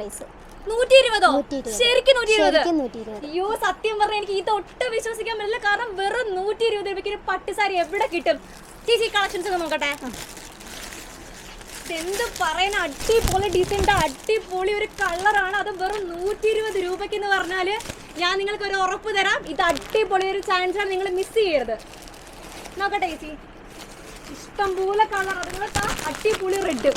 Price നൂറ്റി ഇരുപതോ. ശരിക്കും നൂറ്റി ഇരുപത് അയ്യോ സത്യം പറഞ്ഞ എനിക്ക് ഇത് ഒട്ടും വിശ്വസിക്കാൻ പറ്റില്ല. കാരണം വെറും നൂറ്റി ഇരുപത് രൂപയ്ക്ക് ഒരു പട്ട് സാരി എവിടെ കിട്ടും? ചേച്ചി കളക്ഷൻസ് ഒക്കെ നോക്കട്ടെ. എന്ത് പറയുന്ന അടിപൊളി ഡിസൈന്റെ അടിപൊളി ഒരു കളറാണ് അത് വെറും നൂറ്റി ഇരുപത് രൂപയ്ക്ക് എന്ന് പറഞ്ഞാൽ ഞാൻ നിങ്ങൾക്ക് ഒരു ഉറപ്പ് തരാം. ഇത് അടിപൊളി ഒരു ചാൻസാണ് നിങ്ങൾ മിസ് ചെയ്യരുത്. നോക്കട്ടെ ചേച്ചി. ഇഷ്ടംപോലെ കളർ അതുപോലെ അടിപൊളി റെഡ്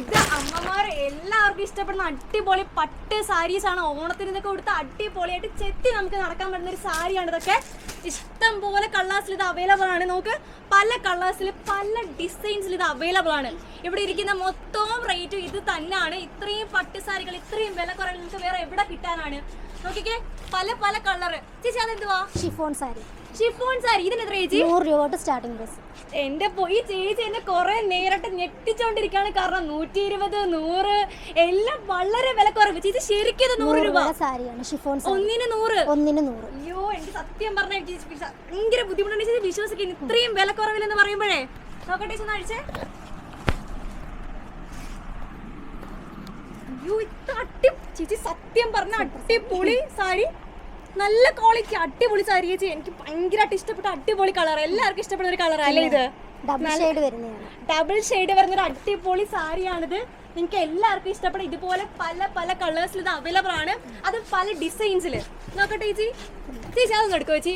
ഇത് അമ്മമാർ എല്ലാവർക്കും ഇഷ്ടപ്പെടുന്ന അടിപൊളി പട്ട് സാരീസ് ആണ്. ഓണത്തിന് ഇതൊക്കെ കൊടുത്ത് അടിപൊളിയായിട്ട് ചെത്തി നമുക്ക് നടക്കാൻ പറ്റുന്ന ഒരു സാരിയാണ് ഇതൊക്കെ. ഇഷ്ടം പോലെ കളേഴ്സിൽ ഇത് അവൈലബിൾ ആണ്. നമുക്ക് പല കളേഴ്സിൽ പല ഡിസൈൻസിൽ ഇത് അവൈലബിൾ ആണ്. ഇവിടെ ഇരിക്കുന്ന മൊത്തവും റേറ്റും ഇത് തന്നെയാണ്. ഇത്രയും പട്ട് സാരികൾ ഇത്രയും വില കുറവ് നിങ്ങൾക്ക് വേറെ എവിടെ കിട്ടാനാണ്? നോക്കിക്കേ പല പല കളർ ചേച്ചി അതെന്തുവാ? ഷിഫോൺ സാരി ഷിഫോൺ സാരി ഇതിന് എത്ര ചേച്ചി? നൂറ് രൂപ തൊട്ട് സ്റ്റാർട്ടിംഗ് പ്രൈസ് എന്റെ പോയി ഈ ചേച്ചി എന്നെ കുറെ നേരിട്ട് ഞെട്ടിച്ചോണ്ടിരിക്കാണ് കാരണം നൂറ്റി ഇരുപത് നൂറ് എല്ലാം വളരെ വില കുറവ് ചേച്ചി ശരിക്കും ഇത് നൂറ് രൂപ. സാരിയാണ് ഷിഫോൺ ഒന്നിന് നൂറ്. ഒന്നിന് നൂറ്. അയ്യോ എനിക്ക് സത്യം പറഞ്ഞ ഭയങ്കര ബുദ്ധിമുട്ടുണ്ട് ചേച്ചി വിശ്വസിക്കുന്നു ഇത്രയും വില കുറവില്ലെന്ന് പറയുമ്പോഴേ. നോക്കട്ടെ ചേച്ചി അഴിച്ചേ അയ്യോ ഇത്ര അട്ടി ചേച്ചി സത്യം പറഞ്ഞ അട്ടിപ്പൊളി സാരി. നല്ല ക്വാളിറ്റി അടിപൊളി സാരി ചേച്ചി. എനിക്ക് ഭയങ്കരമായിട്ട് ഇഷ്ടപ്പെട്ട അടിപൊളി കളർ എല്ലാവർക്കും ഇഷ്ടപ്പെടുന്ന ഒരു കളർ അല്ലേ ഇത്? ഡബിൾ ഷെയ്ഡ് വരുന്ന ഒരു അടിപൊളി സാരിയാണിത് നിങ്ങൾക്ക് എല്ലാവർക്കും ഇഷ്ടപ്പെടും ഇതുപോലെ പല പല കളേഴ്സിൽ ഇത് അവൈലബിൾ ആണ്. അത് പല ഡിസൈൻസിൽ നോക്കട്ടെ ചേച്ചി. ചേച്ചി അതൊന്നും എടുക്കോ ചേച്ചി.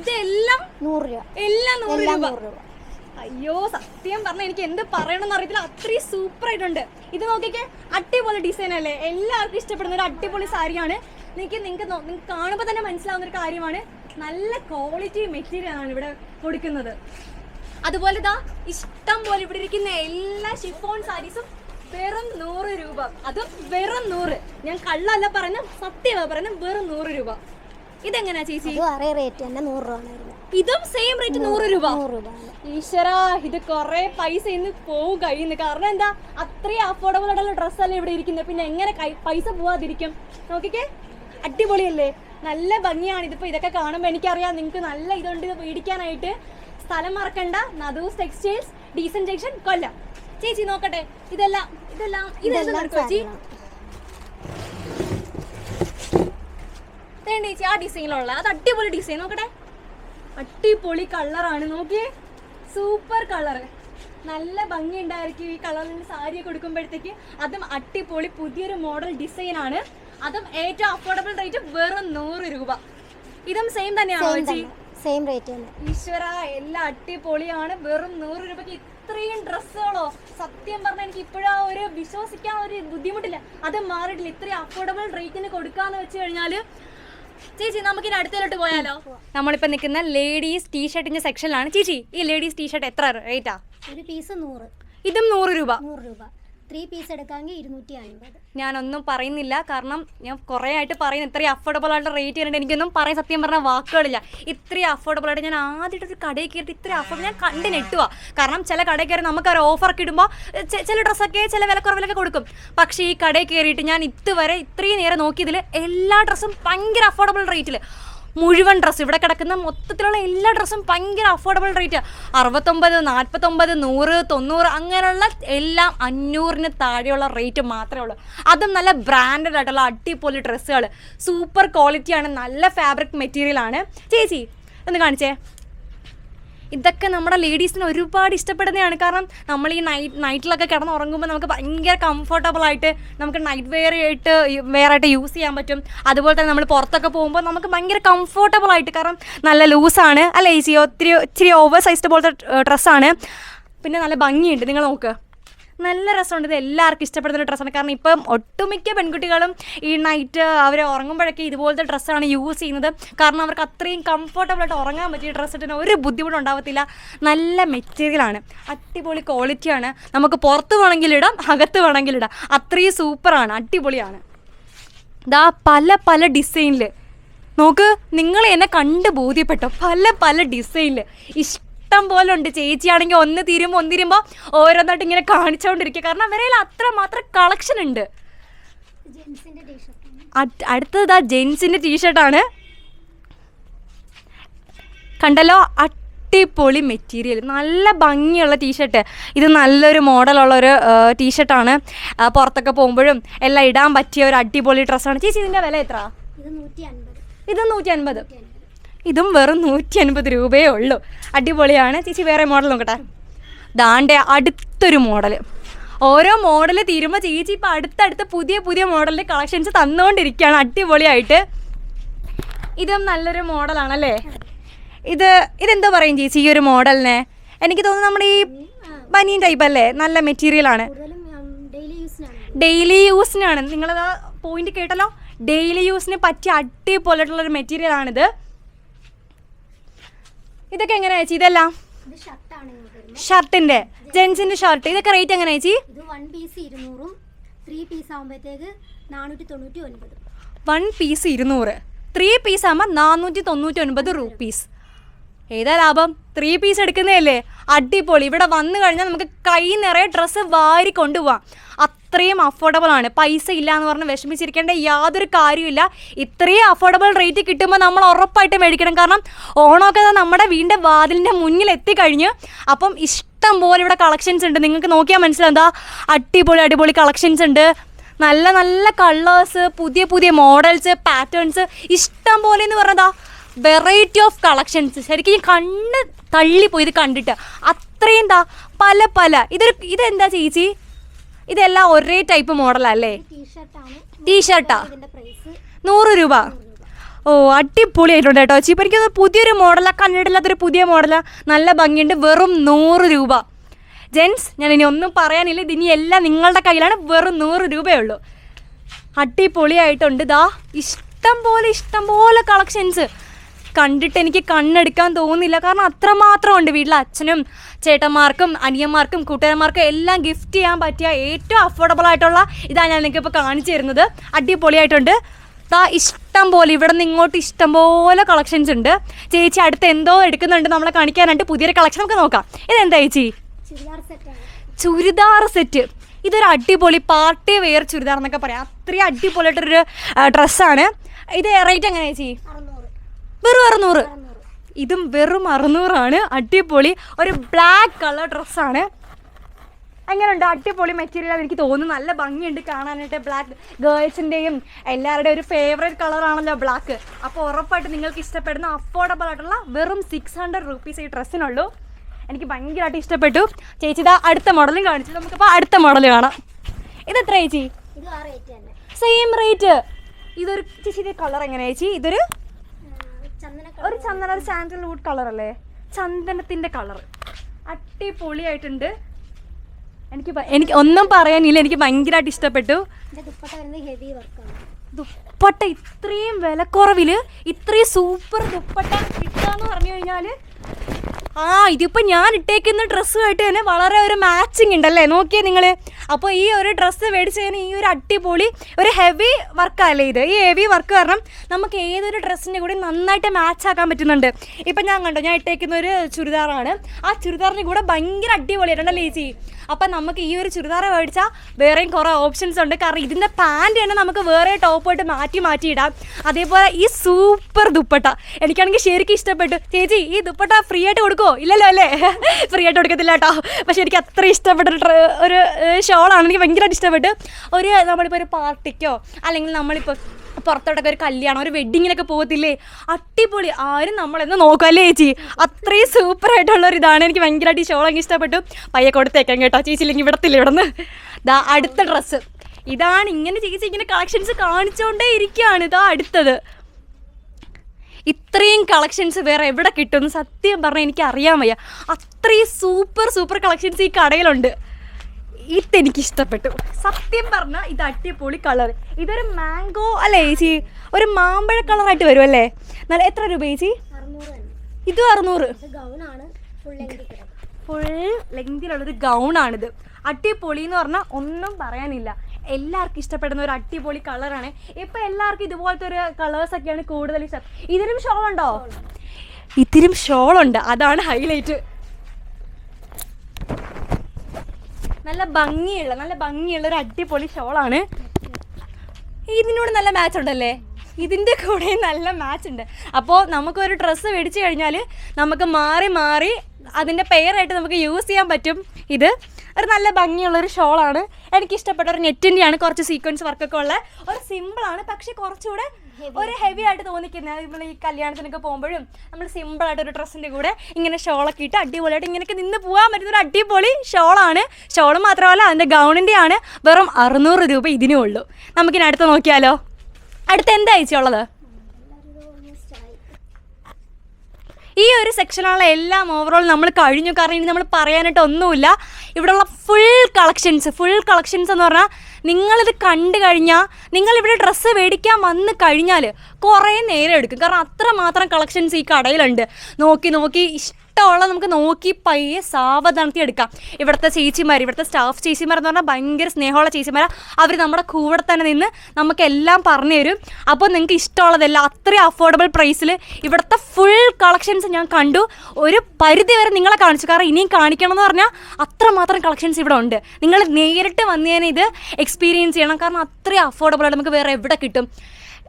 ഇതെല്ലാം നൂറ് രൂപ. എല്ലാം നൂറ് രൂപ. അയ്യോ സത്യം പറഞ്ഞാൽ എനിക്ക് എന്ത് പറയണമെന്ന് അറിയത്തില്ല. അത്രയും സൂപ്പർ ആയിട്ടുണ്ട്. ഇത് നോക്കിക്കേ അടിപൊളി ഡിസൈൻ അല്ലേ? എല്ലാവർക്കും ഇഷ്ടപ്പെടുന്ന ഒരു അടിപൊളി സാരിയാണ്. നിങ്ങൾക്ക് നിങ്ങൾക്ക് നിങ്ങൾക്ക് കാണുമ്പോൾ തന്നെ മനസ്സിലാവുന്ന ഒരു കാര്യമാണ്. നല്ല ക്വാളിറ്റി മെറ്റീരിയൽ ആണ് ഇവിടെ കൊടുക്കുന്നത്. അതുപോലെ ഇതാ ഇഷ്ടം പോലെ ഇവിടെ ഇരിക്കുന്ന എല്ലാ ഷിഫോൺ സാരീസും വെറും നൂറ് രൂപ. അതും വെറും നൂറ്. ഞാൻ കള്ളല്ല പറഞ്ഞ സത്യമാണ് പറഞ്ഞ വെറും നൂറ് രൂപ. ഇതെങ്ങനെയാ ചേച്ചി? ഇത് റേറ്റ് തന്നെ നൂറ് രൂപ ഇതും സെയിം റേറ്റ് നൂറ് രൂപ? നൂറ് രൂപ ഈശ്വരാ ഇത് കുറെ പൈസ ഇന്ന് പോവും കഴിയുന്നു കാരണം എന്താ അത്രയും അഫോർഡബിൾ ആയിട്ടുള്ള ഡ്രസ്സല്ലേ ഇവിടെ ഇരിക്കുന്നത്. പിന്നെ എങ്ങനെ പൈസ പോവാതിരിക്കും? നോക്കിക്കേ അടിപൊളിയല്ലേ? നല്ല ഭംഗിയാണ് ഇതിപ്പോ. ഇതൊക്കെ കാണുമ്പോൾ എനിക്കറിയാം നിങ്ങൾക്ക് നല്ല ഇതുണ്ട് ഇത് മേടിക്കാനായിട്ട്. സ്ഥലം മറക്കണ്ട. Nadoos textiles decent junction Kollam. ചേച്ചി നോക്കട്ടെ ഇതെല്ലാം ഇതെല്ലാം ഇതെല്ലാം ചേച്ചി? വേണ്ട ചേച്ചി? ആ ഡിസൈനിലുള്ള അത് അടിപൊളി ഡിസൈൻ നോക്കട്ടെ. അടിപൊളി കളറാണ് നോക്കിയേ. സൂപ്പർ കളർ നല്ല ഭംഗി ഉണ്ടായിരിക്കും ഈ കളറിൽ സാരി കൊടുക്കുമ്പോഴത്തേക്ക് അതും അടിപൊളി പുതിയൊരു മോഡൽ ഡിസൈൻ ആണ്. അതും ഏറ്റവും അഫോർഡബിൾ റേറ്റ് വെറും നൂറ് രൂപ. ഇതും സെയിം തന്നെയാണോ സെയിം ചേച്ചി? സെയിം റേറ്റ് തന്നെ. ഈശ്വര എല്ലാം അടിപൊളിയാണ്. വെറും നൂറ് രൂപയ്ക്ക് ഇത്രയും ഡ്രസ്സുകളോ? സത്യം പറഞ്ഞാൽ എനിക്ക് ഇപ്പോഴാ ഒരു വിശ്വസിക്കാൻ ഒരു ബുദ്ധിമുട്ടില്ല. അത് മാറിയിട്ടില്ല. ഇത്രയും അഫോർഡബിൾ റേറ്റിന് കൊടുക്കാന്ന് വെച്ച് കഴിഞ്ഞാൽ ചേച്ചി നമുക്ക് ഇനി അടുത്തതിലോട്ട് പോയാലോ? നമ്മളിപ്പോ നിൽക്കുന്ന ലേഡീസ് ടീ ഷർട്ടിന്റെ സെക്ഷനിലാണ് ചേച്ചി ഈ ലേഡീസ് ടീ ഷർട്ട് എത്ര റേറ്റാ ഒരു പീസ് നൂറ്. ഇതും നൂറ് രൂപ. നൂറ് രൂപ. ത്രീ പീസ് എടുക്കാമെങ്കിൽ ഇരുന്നൂറ്റി അൻപത് ഞാനൊന്നും പറയുന്നില്ല. കാരണം ഞാൻ കുറേ ആയിട്ട് പറയുന്നു. ഇത്രയും അഫോർഡബിൾ ആയിട്ട് റേറ്റ് ചെയ്യുന്നുണ്ട് എനിക്കൊന്നും പറയാൻ സത്യം പറഞ്ഞ വാക്കുകളില്ല. ഇത്രയും അഫോർഡബിൾ ആയിട്ട് ഞാൻ ആദ്യമായിട്ട് ഒരു കടയിൽ കയറിയിട്ട് ഇത്രയും അഫോർഡ് ഞാൻ കണ്ട് നെട്ടുവാ കാരണം ചില കടയിൽ കയറി നമുക്ക് ഒരു ഓഫറൊക്കെ ഇടുമ്പോൾ ചില ഡ്രസ്സൊക്കെ ചില വിലക്കുറവിലൊക്കെ കൊടുക്കും. പക്ഷേ ഈ കടയിൽ കയറിയിട്ട് ഞാൻ ഇതുവരെ ഇത്രയും നേരം നോക്കിയതിൽ എല്ലാ ഡ്രസ്സും ഭയങ്കര അഫോർഡബിൾ റേറ്റിൽ മുഴുവൻ ഡ്രസ്സ് ഇവിടെ കിടക്കുന്ന മൊത്തത്തിലുള്ള എല്ലാ ഡ്രസ്സും ഭയങ്കര അഫോർഡബിൾ റേറ്റ് അറുപത്തൊമ്പത് നാൽപ്പത്തൊമ്പത് നൂറ് തൊണ്ണൂറ് അങ്ങനെയുള്ള എല്ലാം അഞ്ഞൂറിന് താഴെയുള്ള റേറ്റ് മാത്രമേ ഉള്ളൂ. അതും നല്ല ബ്രാൻഡഡ് ആയിട്ടുള്ള അടിപൊളി ഡ്രസ്സുകൾ സൂപ്പർ ക്വാളിറ്റിയാണ് നല്ല ഫാബ്രിക് മെറ്റീരിയലാണ് ചേച്ചി ഒന്ന് കാണിച്ചേ. ഇതൊക്കെ നമ്മുടെ ലേഡീസിന് ഒരുപാട് ഇഷ്ടപ്പെടുന്നതാണ്. കാരണം നമ്മൾ ഈ നൈറ്റ് നൈറ്റിലൊക്കെ കിടന്ന് ഉറങ്ങുമ്പോൾ നമുക്ക് ഭയങ്കര കംഫർട്ടബിൾ ആയിട്ട് നമുക്ക് നൈറ്റ് വെയർ ആയിട്ട് വെയർ ആയിട്ട് യൂസ് ചെയ്യാൻ പറ്റും. അതുപോലെ തന്നെ നമ്മൾ പുറത്തൊക്കെ പോകുമ്പോൾ നമുക്ക് ഭയങ്കര കംഫർട്ടബിൾ ആയിട്ട് കാരണം നല്ല ലൂസാണ് അല്ലേ ഈ ഒത്തിരി ഇച്ചിരി ഓവർ സൈസ്ഡ് പോലത്തെ ഡ്രസ്സാണ് പിന്നെ നല്ല ഭംഗിയുണ്ട്. നിങ്ങൾ നോക്ക്. നല്ല രസമുണ്ട്. ഇത് എല്ലാവർക്കും ഇഷ്ടപ്പെടുന്ന ഒരു ഡ്രസ്സാണ്. കാരണം ഇപ്പം ഒട്ടുമിക്ക പെൺകുട്ടികളും ഈ നൈറ്റ് അവർ ഉറങ്ങുമ്പോഴൊക്കെ ഇതുപോലത്തെ ഡ്രസ്സാണ് യൂസ് ചെയ്യുന്നത്. കാരണം അവർക്ക് അത്രയും കംഫർട്ടബിൾ ആയിട്ട് ഉറങ്ങാൻ പറ്റിയ ഡ്രസ്സ് ഇട്ടിന് ഒരു ബുദ്ധിമുട്ടും ഉണ്ടാവത്തില്ല. നല്ല മെറ്റീരിയലാണ് അടിപൊളി ക്വാളിറ്റിയാണ് നമുക്ക് പുറത്ത് വേണമെങ്കിൽ ഇടാം അകത്ത് വേണമെങ്കിൽ ഇടാം. അത്രയും സൂപ്പറാണ് അടിപൊളിയാണ്. ദാ പല പല ഡിസൈനിൽ നോക്ക് നിങ്ങൾ എന്നെ കണ്ട് ബോധ്യപ്പെട്ടോ? പല പല ഡിസൈനിൽ ഇഷ്ടം പോലെ ഉണ്ട് ചേച്ചിയാണെങ്കിൽ ഒന്ന് തീരുമ്പോൾ ഒന്ന് തീരുമ്പോൾ ഓരോന്നായിട്ട് ഇങ്ങനെ കാണിച്ചുകൊണ്ടിരിക്കുക കാരണം അവരെ അത്ര മാത്രം കളക്ഷൻ ഉണ്ട്. അടുത്തത് ആ ജെൻസിന്റെ ടീഷർട്ടാണ് കണ്ടല്ലോ? അടിപൊളി മെറ്റീരിയൽ നല്ല ഭംഗിയുള്ള ടീഷർട്ട് ഇത് നല്ലൊരു മോഡലുള്ളൊരു ടീഷർട്ടാണ് പുറത്തൊക്കെ പോകുമ്പോഴും എല്ലാം ഇടാൻ പറ്റിയ ഒരു അടിപൊളി ഡ്രസ്സാണ് ചേച്ചി ഇതിന്റെ വില എത്ര ഇത് നൂറ്റി അൻപത്. ഇത് വെറും നൂറ്റി അൻപത് രൂപയേ ഉള്ളൂ. അടിപൊളിയാണ്. ചേച്ചി വേറെ മോഡൽ നോക്കട്ടെ. ദാണ്ടെ അടുത്തൊരു മോഡൽ ഓരോ മോഡൽ തീരുമ്പോൾ ചേച്ചി ഇപ്പം അടുത്തടുത്ത് പുതിയ പുതിയ മോഡലിന്റെ കളക്ഷൻസ് തന്നുകൊണ്ടിരിക്കുകയാണ് അടിപൊളിയായിട്ട്. ഇതും നല്ലൊരു മോഡലാണല്ലേ ഇത് ഇതെന്താ പറയും ചേച്ചി ഈ ഒരു മോഡലിനെ എനിക്ക് തോന്നുന്നു നമ്മുടെ ഈ ബനിയൻ ടൈപ്പ് അല്ലേ? നല്ല മെറ്റീരിയൽ ആണ്. ഡെയിലി യൂസിനാണ് നിങ്ങളത് പോയിന്റ് കേട്ടല്ലോ? ഡെയിലി യൂസിന് പറ്റിയ അടിപൊളിയായിട്ടുള്ള ഒരു മെറ്റീരിയൽ ആണിത്. ഇതൊക്കെ എങ്ങനെ ചേച്ചി ഇതെല്ലാം? ഷർട്ടിന്റെ? ജെൻസിന്റെ ഷർട്ട്. ഇതൊക്കെ റേറ്റ് എങ്ങനെ ചേച്ചി ഇത് വൺ പീസ് ഇരുന്നൂറും ത്രീ പീസ് ആകുമ്പോഴത്തേക്ക് നാനൂറ്റി തൊണ്ണൂറ്റി ഒൻപത് വൺ പീസ് ഇരുന്നൂറ്. ത്രീ പീസ് ആകുമ്പോൾ നാനൂറ്റി തൊണ്ണൂറ്റി ഒൻപത് റുപ്പീസ് ഏതാ ലാഭം? ത്രീ പീസ് എടുക്കുന്നതല്ലേ? അടിപൊളി. ഇവിടെ വന്നു കഴിഞ്ഞാൽ നമുക്ക് കൈ നിറയെ ഡ്രസ്സ് വാരി കൊണ്ടുപോവാം. അത്രയും അഫോർഡബിൾ ആണ്. പൈസ ഇല്ല എന്ന് പറഞ്ഞ് വിഷമിച്ചിരിക്കേണ്ട യാതൊരു കാര്യമില്ല ഇത്രയും അഫോർഡബിൾ റേറ്റ് കിട്ടുമ്പോൾ നമ്മൾ ഉറപ്പായിട്ട് മേടിക്കണം. കാരണം ഓണമൊക്കെ നമ്മുടെ വീടിന്റെ വാതിലിന്റെ മുന്നിൽ എത്തിക്കഴിഞ്ഞ് അപ്പം ഇഷ്ടം പോലെ ഇവിടെ കളക്ഷൻസ് ഉണ്ട്. നിങ്ങൾക്ക് നോക്കിയാൽ മനസ്സിലാവും. എന്താ? അടിപൊളി അടിപൊളി കളക്ഷൻസ് ഉണ്ട്. നല്ല നല്ല കളേഴ്സ് പുതിയ പുതിയ മോഡൽസ് പാറ്റേൺസ് ഇഷ്ടം പോലെ എന്ന് പറഞ്ഞതാ വെറൈറ്റി ഓഫ് കളക്ഷൻസ് ശരിക്കും കണ്ണ് തള്ളിപ്പോയി ഇത് കണ്ടിട്ട്. അത്രയും എന്താ പല പല. ഇതൊരു ഇതെന്താ ചേച്ചി? ഇതെല്ലാം ഒരേ ടൈപ്പ് മോഡലല്ലേ ടീഷർട്ടാ നൂറ് രൂപ. ഓ അടിപൊളിയായിട്ടുണ്ട് കേട്ടോ ചേച്ചി. ഇപ്പം എനിക്കത് പുതിയൊരു മോഡലാണ് കണ്ടിട്ടില്ലാത്തൊരു പുതിയ മോഡലാണ് നല്ല ഭംഗിയുണ്ട്. വെറും നൂറ് രൂപ. ജെൻസ് ഞാൻ ഇനി ഒന്നും പറയാനില്ല. ഇത് ഇനി എല്ലാം നിങ്ങളുടെ കയ്യിലാണ്. വെറും നൂറ് രൂപയേ ഉള്ളൂ. അടിപൊളിയായിട്ടുണ്ട് ദാ. ഇഷ്ടം പോലെ ഇഷ്ടം പോലെ കളക്ഷൻസ് കണ്ടിട്ട് എനിക്ക് കണ്ണെടുക്കാൻ തോന്നുന്നില്ല. കാരണം അത്രമാത്രം ഉണ്ട് വീട്ടിലെ അച്ഛനും ചേട്ടന്മാർക്കും അനിയന്മാർക്കും കൂട്ടുകാരന്മാർക്കും എല്ലാം ഗിഫ്റ്റ് ചെയ്യാൻ പറ്റിയ ഏറ്റവും അഫോർഡബിൾ ആയിട്ടുള്ള ഇതാണ് ഞാൻ നിങ്ങൾക്ക് ഇപ്പോൾ കാണിച്ചു തരുന്നത്. അടിപൊളിയായിട്ടുണ്ട്. താ ഇഷ്ടം പോലെ ഇവിടെ നിന്ന് ഇങ്ങോട്ട് ഇഷ്ടം പോലെ കളക്ഷൻസ് ഉണ്ട്. ചേച്ചി അടുത്ത് എന്തോ എടുക്കുന്നുണ്ട് നമ്മളെ കാണിക്കാനായിട്ട് പുതിയൊരു കളക്ഷൻ നമുക്ക് നോക്കാം. ഇതെന്താ ചേച്ചി? ചുരിദാർ സെറ്റ്. ഇതൊരു അടിപൊളി പാർട്ടി വെയർ ചുരിദാർ എന്നൊക്കെ പറയാം. അത്രയും അടിപൊളിയായിട്ടൊരു ഡ്രസ്സാണ് ഇത് റേറ്റ് എങ്ങനെയാ ചേച്ചി? വെറും അറുന്നൂറ്. ഇതും വെറും അറുന്നൂറാണ്. അടിപൊളി. ഒരു ബ്ലാക്ക് കളർ ഡ്രസ്സാണ് എങ്ങനെയുണ്ട് അടിപൊളി മെറ്റീരിയൽ എനിക്ക് തോന്നുന്നു. നല്ല ഭംഗിയുണ്ട് കാണാനായിട്ട്. ബ്ലാക്ക് ഗേൾസിന്റെയും എല്ലാവരുടെയും ഒരു ഫേവറേറ്റ് കളറാണല്ലോ ബ്ലാക്ക് അപ്പോൾ ഉറപ്പായിട്ട് നിങ്ങൾക്ക് ഇഷ്ടപ്പെടുന്ന അഫോർഡബിൾ ആയിട്ടുള്ള വെറും സിക്സ് ഹൺഡ്രഡ് റുപ്പീസ് ഈ ഡ്രസ്സിനുള്ളൂ എനിക്ക് ഭയങ്കരമായിട്ട് ഇഷ്ടപ്പെട്ടു. ചേച്ചി ഇതാ അടുത്ത മോഡലും കാണിച്ചു. നമുക്കിപ്പോൾ അടുത്ത മോഡൽ കാണാം. ഇത് എത്ര ചേച്ചി സെയിം റേറ്റ് ഇതൊരു ചേച്ചി കളർ എങ്ങനെയാ ചേച്ചി? ഇതൊരു ഒരു ചന്ദന ഒരു സാൻഡൽവുഡ് കളർ അല്ലേ ചന്ദനത്തിന്റെ കളർ. അടിപൊളിയായിട്ടുണ്ട് എനിക്ക് എനിക്ക് ഒന്നും പറയാനില്ല. എനിക്ക് ഭയങ്കരമായിട്ട് ഇഷ്ടപ്പെട്ടു. ദുപ്പട്ട ഇത്രയും വിലക്കുറവിൽ ഇത്രയും സൂപ്പർ ദുപ്പട്ട കിട്ടാന്ന് പറഞ്ഞു കഴിഞ്ഞാൽ ആ ഇതിപ്പോ ഞാൻ ഇട്ടേക്കുന്ന ഡ്രസ്സുമായിട്ട് തന്നെ വളരെ ഒരു മാച്ചിങ് ഉണ്ടല്ലേ? നോക്കിയേ നിങ്ങൾ അപ്പോൾ ഈ ഒരു ഡ്രസ്സ് മേടിച്ചതിന് ഈ ഒരു അടിപൊളി ഒരു ഹെവി വർക്കല്ലേ ഇത്? ഈ ഹെവി വർക്ക് കാരണം നമുക്ക് ഏതൊരു ഡ്രസ്സിന്റെ കൂടെ നന്നായിട്ട് മാച്ച് ആക്കാൻ പറ്റുന്നുണ്ട്. ഇപ്പം ഞാൻ കണ്ടോ ഞാൻ ഇട്ടേക്കുന്ന ഒരു ചുരിദാറാണ്. ആ ചുരിദാറിന്റെ കൂടെ ഭയങ്കര അടിപൊളിയായിട്ടുണ്ടല്ലേ ചേച്ചി? അപ്പം നമുക്ക് ഈ ഒരു ചുരിദാർ മേടിച്ചാൽ വേറെയും കുറേ ഓപ്ഷൻസ് ഉണ്ട്. കാരണം ഇതിന്റെ പാന്റ് തന്നെ നമുക്ക് വേറെ ടോപ്പായിട്ട് മാറ്റി മാറ്റി ഇടാം. അതേപോലെ ഈ സൂപ്പർ ദുപ്പട്ട. എനിക്കാണെങ്കിൽ ശരിക്കും ഇഷ്ടപ്പെട്ടു. ചേച്ചി ഈ ദുപ്പട്ട ഫ്രീ ആയിട്ട് കൊടുക്കുമോ ഇല്ലല്ലോ അല്ലേ? ഫ്രീ ആയിട്ട് കൊടുക്കത്തില്ല കേട്ടോ പക്ഷെ എനിക്ക് അത്ര ഇഷ്ടപ്പെട്ട ഒരു ഷോളാണ് എനിക്ക് ഭയങ്കരമായിട്ട് ഇഷ്ടപ്പെട്ടു. ഒരു നമ്മളിപ്പോൾ ഒരു പാർട്ടിക്കോ അല്ലെങ്കിൽ നമ്മളിപ്പോൾ പുറത്തോട്ടൊക്കെ ഒരു കല്യാണം ഒരു വെഡിങ്ങിനൊക്കെ പോകത്തില്ലേ? അടിപൊളി. ആരും നമ്മളെന്ന് നോക്കല്ലേ ചേച്ചി? അത്രയും സൂപ്പർ ആയിട്ടുള്ള ഒരു ഇതാണ്. എനിക്ക് ഭയങ്കരമായിട്ട് ഈ ഷോൾ എനിക്ക് ഇഷ്ടപ്പെട്ടു. പയ്യെ കൊടുത്തേക്കാം കേട്ടോ. ചേച്ചി ഇല്ലെങ്കിൽ വിടത്തില്ല ഇവിടുന്ന്? ദാ അടുത്ത ഡ്രസ്സ് ഇതാണ് ഇങ്ങനെ ചേച്ചി ഇങ്ങനെ കളക്ഷൻസ് കാണിച്ചുകൊണ്ടേ ഇരിക്കുകയാണ്. ഇതാ അടുത്തത്. ഇത്രയും കളക്ഷൻസ് വേറെ എവിടെ കിട്ടുമെന്ന് സത്യം പറഞ്ഞാൽ എനിക്ക് അറിയാൻ വയ്യ. അത്രയും സൂപ്പർ സൂപ്പർ കളക്ഷൻസ് ഈ കടയിലുണ്ട്. ഇതെനിക്ക് ഇഷ്ടപ്പെട്ടു സത്യം പറഞ്ഞാൽ ഇത് അടിപൊളി കളർ ഇതൊരു മാംഗോ അല്ലേ ചേച്ചി ഒരു മാമ്പഴ കളറായിട്ട് വരും അല്ലേ നല്ല എത്ര രൂപ ചേച്ചി ഇത് അറുന്നൂറ്. ഫുൾ ലെങ്തിലുള്ളൊരു ഗൗണാണിത്. അടിപൊളി എന്ന് പറഞ്ഞാൽ ഒന്നും പറയാനില്ല. എല്ലാവർക്കും ഇഷ്ടപ്പെടുന്ന ഒരു അടിപൊളി കളറാണ്. ഇപ്പം എല്ലാവർക്കും ഇതുപോലത്തെ ഒരു കളേഴ്സൊക്കെയാണ് കൂടുതൽ ഇഷ്ടം. ഇതിനും ഷോൾ ഉണ്ടോ ഇതിനും ഷോൾ ഉണ്ട് അതാണ് ഹൈലൈറ്റ്. നല്ല ഭംഗിയുള്ള നല്ല ഭംഗിയുള്ള ഒരു അടിപൊളി ഷോളാണ്. ഇതിനോട് നല്ല മാച്ച് ഉണ്ടല്ലേ? ഇതിന്റെ കൂടെ നല്ല മാച്ച് ഉണ്ട്. അപ്പോൾ നമുക്കൊരു ഡ്രസ്സ് മേടിച്ചു കഴിഞ്ഞാൽ നമുക്ക് മാറി മാറി അതിന്റെ പെയറായിട്ട് നമുക്ക് യൂസ് ചെയ്യാൻ പറ്റും. ഇത് ഒരു നല്ല ഭംഗിയുള്ള ഒരു ഷോൾ ആണ് എനിക്ക് ഇഷ്ടപ്പെട്ട ഒരു നെറ്റിന്റെയാണ് കുറച്ച് സീക്വൻസ് വർക്കൊക്കെ ഉള്ള. ഒരു സിമ്പിൾ ആണ് പക്ഷെ കുറച്ചുകൂടെ ഒരു ഹെവി ആയിട്ട് തോന്നിക്കുന്നത്. നമ്മൾ ഈ കല്യാണത്തിനൊക്കെ പോകുമ്പോഴും നമ്മൾ സിമ്പിൾ ആയിട്ട് ഒരു ഡ്രസ്സിന്റെ കൂടെ ഇങ്ങനെ ഷോളൊക്കെ ഇട്ട് അടിപൊളിയായിട്ട് ഇങ്ങനെയൊക്കെ നിന്ന് പോകാൻ പറ്റുന്ന ഒരു അടിപൊളി ഷോളാണ്. ഷോൾ മാത്രമല്ല അതിന്റെ ഗൗണിന്റെ ആണ് വെറും അറുന്നൂറ് രൂപ ഇതിനേ ഉള്ളൂ. നമുക്കിനി അടുത്ത് നോക്കിയാലോ? അടുത്ത് എന്താ അയച്ചുള്ളത് ഈ ഒരു സെക്ഷനുള്ള എല്ലാം ഓവറോൾ നമ്മൾ കഴിഞ്ഞു. കാരണം ഇനി നമ്മൾ പറയാനായിട്ട് ഒന്നുമില്ല ഇവിടെയുള്ള ഫുൾ കളക്ഷൻസ് ഫുൾ കളക്ഷൻസ് എന്ന് പറഞ്ഞാൽ നിങ്ങളിത് കണ്ടു കഴിഞ്ഞാൽ നിങ്ങൾ ഇവിടെ ഡ്രസ്സ് മേടിക്കാൻ വന്ന് കഴിഞ്ഞാൽ കുറേ നേരം എടുക്കും. കാരണം അത്രമാത്രം കളക്ഷൻസ് ഈ കടയിലുണ്ട്. നോക്കി നോക്കി ഇഷ്ടമുള്ള നമുക്ക് നോക്കി പയ്യെ സാവധാനത്തി എടുക്കാം. ഇവിടുത്തെ ചേച്ചിമാർ ഇവിടുത്തെ സ്റ്റാഫ് ചേച്ചിമാർ എന്ന് പറഞ്ഞാൽ ഭയങ്കര സ്നേഹമുള്ള ചേച്ചിമാരാണ് അവർ നമ്മുടെ കൂടെ തന്നെ നിന്ന് നമുക്കെല്ലാം പറഞ്ഞു തരും. അപ്പോൾ നിങ്ങൾക്ക് ഇഷ്ടമുള്ളതെല്ലാം അത്രയും അഫോർഡബിൾ പ്രൈസിൽ ഇവിടുത്തെ ഫുൾ കളക്ഷൻസ് ഞാൻ കണ്ടു. ഒരു പരിധി വരെ നിങ്ങളെ കാണിച്ചു. കാരണം ഇനിയും കാണിക്കണം എന്ന് പറഞ്ഞാൽ അത്രമാത്രം കളക്ഷൻസ് ഇവിടെ ഉണ്ട്. നിങ്ങൾ നേരിട്ട് വന്നതിന് ഇത് എക്സ്പീരിയൻസ് ചെയ്യണം. കാരണം അത്രയും അഫോർഡബിൾ ആയിട്ട് നമുക്ക് വേറെ എവിടെ കിട്ടും?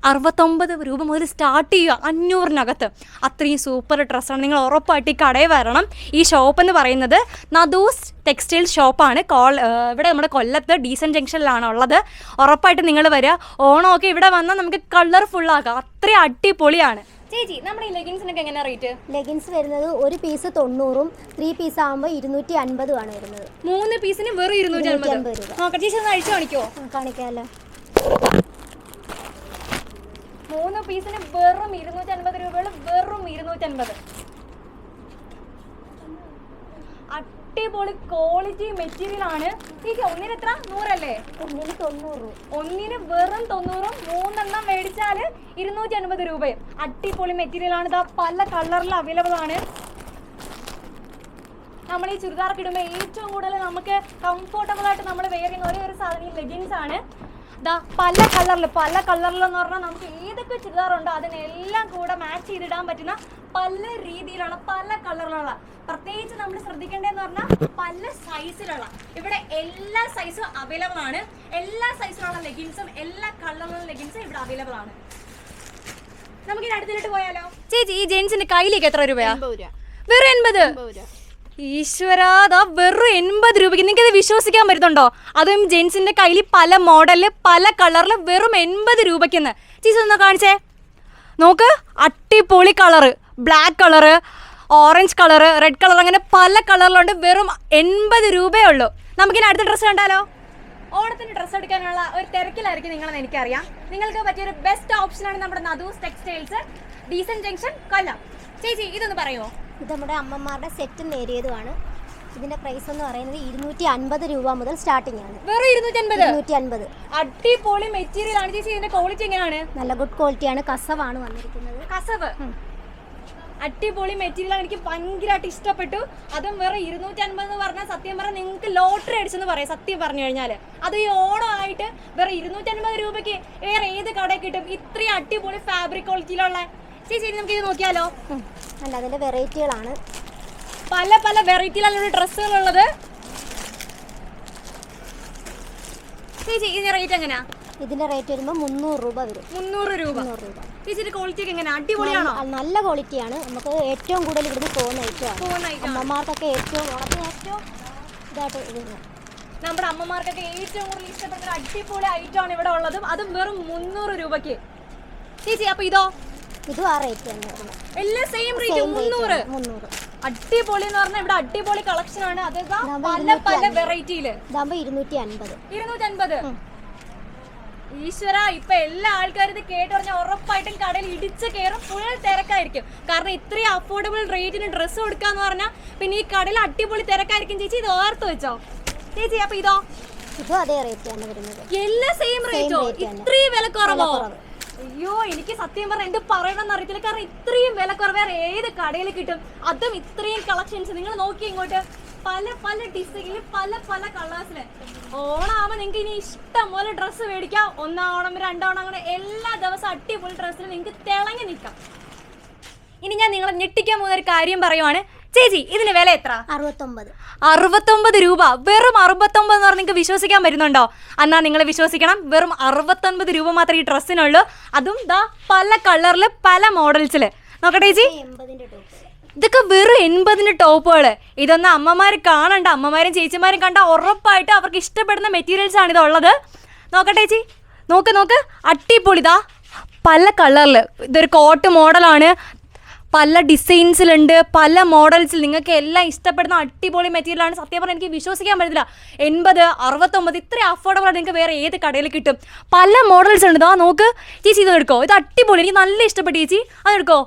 അറുപത്തൊമ്പത് രൂപ മുതൽ സ്റ്റാർട്ട് ചെയ്യുക അഞ്ഞൂറിനകത്ത്. അത്രയും സൂപ്പർ ഡ്രസ്സാണ് നിങ്ങൾ ഉറപ്പായിട്ട് ഈ കടയിൽ വരണം. ഈ ഷോപ്പ് എന്ന് പറയുന്നത് നദൂസ് ടെക്സ്റ്റൈൽ ഷോപ്പാണ് കോൾ ഇവിടെ നമ്മുടെ കൊല്ലത്ത് ഡീസൻ ജംഗ്ഷനിലാണ് ഉള്ളത്. ഉറപ്പായിട്ട് നിങ്ങൾ വരിക. ഓണമൊക്കെ ഇവിടെ വന്നാൽ നമുക്ക് കളർഫുൾ ആക്കാം അത്രയും അടിപൊളിയാണ്. ചേച്ചി നമ്മുടെ ഈ ലെഗിൻസിനൊക്കെ എങ്ങനെ റേറ്റ് ലെഗിൻസ് വരുന്നത് ഒരു പീസ് തൊണ്ണൂറും ത്രീ പീസ് ആകുമ്പോൾ ഇരുന്നൂറ്റി ആണ് വരുന്നത്. മൂന്ന് പീസിന് വെറും ഇരുന്നൂറ്റി അൻപത് അൻപത് രൂപ. ചേച്ചി ഒന്ന് അഴിച്ചു കാണിക്കോ കാണിക്കാമല്ലോ. മൂന്ന് പീസിന് വെറും ഇരുന്നൂറ്റി അൻപത് രൂപയുള്ള വെറും ഇരുന്നൂറ്റി അൻപത് അടിപൊളി ക്വാളിറ്റി മെറ്റീരിയൽ ആണ്. ഒന്നിന് എത്ര? നൂറല്ലേ? ഒന്നിന് വെറും തൊണ്ണൂറും മൂന്നെണ്ണം മേടിച്ചാൽ ഇരുന്നൂറ്റി അൻപത് രൂപയും. അടിപൊളി മെറ്റീരിയൽ ആണ്. ഇതാ പല കളറിൽ അവൈലബിൾ ആണ്. നമ്മൾ ഈ ചുരിദാർക്ക് ഇടുമ്പോൾ ഏറ്റവും കൂടുതൽ നമുക്ക് കംഫോർട്ടബിൾ ആയിട്ട് നമ്മൾ വെയർ ചെയ്യുന്ന ഒരേ ഒരു സാധനം ലെഗിൻസ് ആണ്. ദാ പല കളറിൽ പല കളറിലെന്ന് പറഞ്ഞാൽ നമുക്ക് ഏതൊക്കെ ചുരിദാറുണ്ടോ അതിനെല്ലാം കൂടെ മാച്ച് ചെയ്തിടാൻ പറ്റുന്ന പല രീതിയിലുള്ള പല കളറിലുള്ള പ്രത്യേകിച്ച് നമ്മൾ ശ്രദ്ധിക്കേണ്ടതെന്ന് പറഞ്ഞാൽ പല സൈസിലുള്ള ഇവിടെ എല്ലാ സൈസും അവൈലബിൾ ആണ്. എല്ലാ സൈസിലുള്ള ലെഗിൻസും എല്ലാ കളറിലുള്ള ലെഗിൻസും ഇവിടെ അവൈലബിൾ ആണ്. നമുക്ക് ഇനി അടുത്തിട്ട് പോയാലോ? ചേച്ചി ഈ ജെൻസിന്റെ കയ്യിലേക്ക് എത്ര രൂപയാ? വെറും എൺപത്? ഈശ്വരാ ദാ വെറും എൺപത് രൂപയ്ക്ക് നിങ്ങൾക്ക് ഇത് വിശ്വസിക്കാൻ പറ്റുന്നുണ്ടോ? അതും ജെൻസിന്റെ കയ്യിൽ പല മോഡലിൽ പല കളറിൽ വെറും എൺപത് രൂപയ്ക്കെന്ന്. ചീസ് ഒന്ന് കാണിച്ചേ. നോക്ക് അട്ടിപ്പൊളി colour. Black colour orange colour red colour അങ്ങനെ പല കളറിലുണ്ട്. വെറും എൺപത് രൂപയേ ഉള്ളൂ. നമുക്കിനി അടുത്ത ഡ്രസ്സ് കണ്ടാലോ? ഓണത്തിന് ഡ്രസ്സ് എടുക്കാനുള്ള ഒരു തിരക്കിലായിരിക്കും നിങ്ങളെന്ന് എനിക്കറിയാം. നിങ്ങൾക്ക് പറ്റിയൊരു ബെസ്റ്റ് ഓപ്ഷനാണ് നമ്മുടെ Nadoos textiles decent junction Kollam. ചേച്ചി ഇതൊന്ന് പറയുമോ ഇത് നമ്മുടെ അമ്മമാരുടെ സെറ്റും നേരിയതുമാണ് ഇതിന്റെ പ്രൈസ് എന്ന് പറയുന്നത് ഇരുന്നൂറ്റി അൻപത് രൂപ മുതൽ സ്റ്റാർട്ടിംഗ് ആണ്. വെറും ഇരുന്നൂറ്റി അടിപൊളി മെറ്റീരിയൽ ആണ് ചേച്ചി. ഇതിന്റെ ക്വാളിറ്റി എങ്ങനെയാണ്? നല്ല ഗുഡ് ക്വാളിറ്റി ആണ്. കസവാണ് വന്നിരിക്കുന്നത്. കസവ്? അടിപൊളി മെറ്റീരിയൽ ആണ്. എനിക്ക് ഭയങ്കരമായിട്ട് ഇഷ്ടപ്പെട്ടു. അതും വേറെ ഇരുന്നൂറ്റി അൻപത് എന്ന് പറഞ്ഞാൽ സത്യം പറഞ്ഞാൽ നിങ്ങൾക്ക് ലോട്ടറി അടിച്ചെന്ന് പറയാം സത്യം പറഞ്ഞു കഴിഞ്ഞാൽ. അത് ഈ ഓണമായിട്ട് വേറെ ഇരുന്നൂറ്റി അൻപത് രൂപയ്ക്ക് വേറെ ഏത് കടയിൽ കിട്ടും? ഇത്രയും അടിപൊളി ഫാബ്രിക് ക്വാളിറ്റിയിലുള്ള ചേച്ചി നമുക്ക് ഇത് നോക്കിയാലോ. അല്ല അതിന്റെ വെറൈറ്റികളാണ്. പല പല വെറൈറ്റിയിലുള്ള ഡ്രസ്സുകളുള്ളത്. ചേച്ചി ഇതിന്റെ റേറ്റ് എങ്ങനെയാ ഇതിന്റെ റേറ്റ് വരുമ്പോൾ മുന്നൂറ് രൂപ വരും. മുന്നൂറ് രൂപ. മുന്നൂറ് രൂപ. ചേച്ചിയുടെ ക്വാളിറ്റി ഒക്കെ എങ്ങനെ? അടിപൊളിയാണോ? നല്ല- ക്വാളിറ്റിയാണ് നമുക്ക് ഏറ്റവും കൂടുതൽ ഇവിടുന്ന് പോകുന്ന ഐറ്റമാണ് അമ്മമാർക്കൊക്കെ ഏറ്റവും ഓണത്തിന് ഏറ്റവും ഇതായിട്ട് ഇടുന്നത് നമ്മുടെ അമ്മമാർക്കൊക്കെ ഏറ്റവും കൂടുതൽ ഇഷ്ടപ്പെട്ട അടിപൊളി ഐറ്റം ആണ് ഇവിടെ ഉള്ളതും. അതും വെറും മുന്നൂറ് രൂപയ്ക്ക്. ചേച്ചി അപ്പൊ ഇതോ? ഇതും ആ റേറ്റ് തന്നെ. എല്ലാം സെയിം റേറ്റ് മുന്നൂറ്. മുന്നൂറ്. അടിപൊളി എന്ന് പറഞ്ഞാൽ ഇവിടെ അടിപൊളി കളക്ഷൻ ആണ്. അത് പല പല വെറൈറ്റിയിൽ ഇതാകുമ്പോൾ ഇരുന്നൂറ്റി അൻപത്. ഇരുന്നൂറ്റൻപത്. ഈശ്വര ഇപ്പൊ എല്ലാ ആൾക്കാരും ഇത് കേട്ടറിഞ്ഞ ഉറപ്പായിട്ടും കടയിൽ ഇടിച്ച് കയറും ഫുൾ തിരക്കായിരിക്കും. കാരണം ഇത്രയും അഫോർഡബിൾ റേറ്റിന് ഡ്രസ്സ് കൊടുക്കാന്ന് പറഞ്ഞാൽ പിന്നെ ഈ കടയിൽ അടിപൊളി തിരക്കായിരിക്കും ചേച്ചി ഇത് ഓർത്ത് വെച്ചോ. ചേച്ചി അപ്പൊ ഇതോ? ഇതും അതേ റേറ്റ് ആണ് വരുന്നത്. എല്ലാ സെയിം റേറ്റോ ഇത്രയും വില കുറവോ. അയ്യോ എനിക്ക് സത്യം പറഞ്ഞ എന്ത് പറയണമെന്ന് അറിയത്തില്ല. കാരണം ഇത്രയും വില കുറവ് വേറെ ഏത് കടയിൽ കിട്ടും? അതും ഇത്രയും കളക്ഷൻസ് നിങ്ങൾ നോക്കി ഇങ്ങോട്ട്. പല പല ഡിസൈനിൽ പല പല കളേഴ്സിൽ ഓണാവുമ്പോ നിങ്ങൾക്ക് ഇനി ഇഷ്ടം പോലെ ഡ്രസ്സ് മേടിക്കാം. ഒന്നാവണം രണ്ടാവണം രണ്ടാം അങ്ങനെ എല്ലാ ദിവസവും അടിപൊളി ഡ്രസ്സിൽ നിങ്ങൾക്ക് തിളങ്ങി നിൽക്കാം. ഇനി ഞാൻ നിങ്ങളെ ഞെട്ടിക്കാൻ പോകുന്ന ഒരു കാര്യം പറയുവാണ്. ചേച്ചി ഇതിന് വില എത്ര? അറുപത്തൊമ്പത്. അറുപത്തൊമ്പത് രൂപ. വെറും അറുപത്തൊമ്പത് എന്ന് പറഞ്ഞാൽ നിങ്ങൾക്ക് വിശ്വസിക്കാൻ പറ്റുന്നുണ്ടോ? എന്നാ നിങ്ങൾ വിശ്വസിക്കണം. വെറും അറുപത്തൊൻപത് രൂപ മാത്രമേ ഈ ഡ്രസ്സിനുള്ളൂ. അതും ദാ പല കളറിൽ പല മോഡൽസിൽ നോക്കട്ടെ ചേച്ചി. ഇതൊക്കെ വെറും എൺപതിന് ടോപ്പുകൾ ഇതൊന്നും അമ്മമാർ കാണണ്ട. അമ്മമാരും ചേച്ചിമാരും കണ്ട ഉറപ്പായിട്ട് അവർക്ക് ഇഷ്ടപ്പെടുന്ന മെറ്റീരിയൽസ് ആണ് ഇതുള്ളത്. നോക്കട്ടെ ചേച്ചി. നോക്ക് നോക്ക്. അട്ടിപ്പൊളിതാ പല കളറിൽ ഇതൊരു കോട്ട് മോഡലാണ് പല ഡിസൈൻസിലുണ്ട് പല മോഡൽസിൽ നിങ്ങൾക്ക് എല്ലാം ഇഷ്ടപ്പെടുന്ന അടിപൊളി മെറ്റീരിയലാണ് സത്യം പറഞ്ഞാൽ എനിക്ക് വിശ്വസിക്കാൻ പറ്റില്ല എൺപത് അറുപത്തൊമ്പത് ഇത്ര അഫോർഡബിൾ ആണ് നിങ്ങൾക്ക് വേറെ ഏത് കടയിൽ കിട്ടും. പല മോഡൽസ് ഉണ്ട് ഇതാ നോക്ക് ചേച്ചി ഇത് എടുക്കോ. ഇത് അടിപൊളി. എനിക്ക് നല്ല ഇഷ്ടപ്പെട്ടു ചേച്ചി. അതെടുക്കോ